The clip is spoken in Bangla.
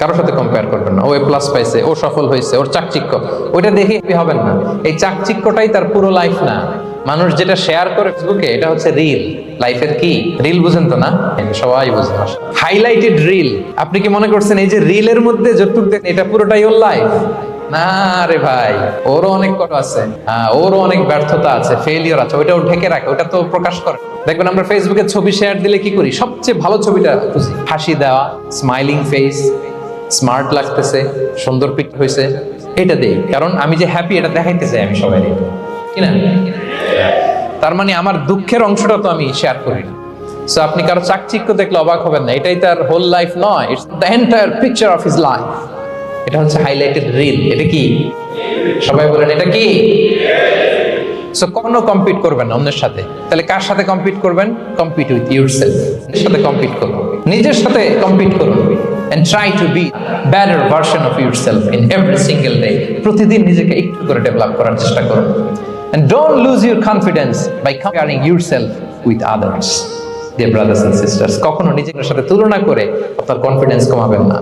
কারোর সাথে কম্পেয়ার করবেন না। ও এ প্লাস পাইছে ও সফল হয়েছে ওর চাকচিক্য। ওইটা দেখে happy হবেন না। এই চাকচিক্যটাই তার পুরো লাইফ না। মানুষ যেটা শেয়ার করে ফেসবুকে এটা হচ্ছে রিল লাইফের কি? রিল বুঝেন তো না? সবাই বুঝেন হাইলাইটেড রিল আপনি কি মনে করছেন এই যে রিলের মধ্যে যতটুক দেখেন এটা পুরোটাই ওর লাইফ না রে ভাই ওরও অনেক কষ্ট আছে। হ্যাঁ, ওরও অনেক ব্যর্থতা আছে ফেলিওর আছে ওইটাও ঢেকে রাখে ওটা তো প্রকাশ করে। দেখবেন আমরা ফেসবুকে ছবি শেয়ার দিলে কি করি? সবচেয়ে ভালো ছবিটা খুঁজি। হাসি দেওয়া স্মাইলিং ফেস স্মার্ট লাগতেছে, সুন্দর পিক হয়েছে এটা দেই কারণ আমি যে হ্যাপি এটা দেখাইতে চাই আমি সবাই কি তার মানে আমার দুঃখের অংশটা তো আমি শেয়ার করি না। সো আপনি কারও চাকচিক্য দেখলে অবাক হবেন না। এটাই তার হোল লাইফ নয় it's the entire picture of his life এটা হচ্ছে হাইলাইটেড রিল এটা কি? সবাই বলেন, এটা কি? সো কখনো কম্পিট করবেন না অন্যের সাথে। তাহলে কার সাথে কম্পিট করবেন? কম্পিট উইথ ইউর সেলফ সাথে কম্পিট করুন। নিজের সাথে কম্পিট করুন। And try to be better version of yourself in every single day প্রতিদিন নিজেকে একটু করে ডেভেলপ করার চেষ্টা করুন and don't lose your confidence by comparing yourself with others dear brothers and sisters কখনো নিজের সাথে তুলনা করে আপনার কনফিডেন্স কমাবেন না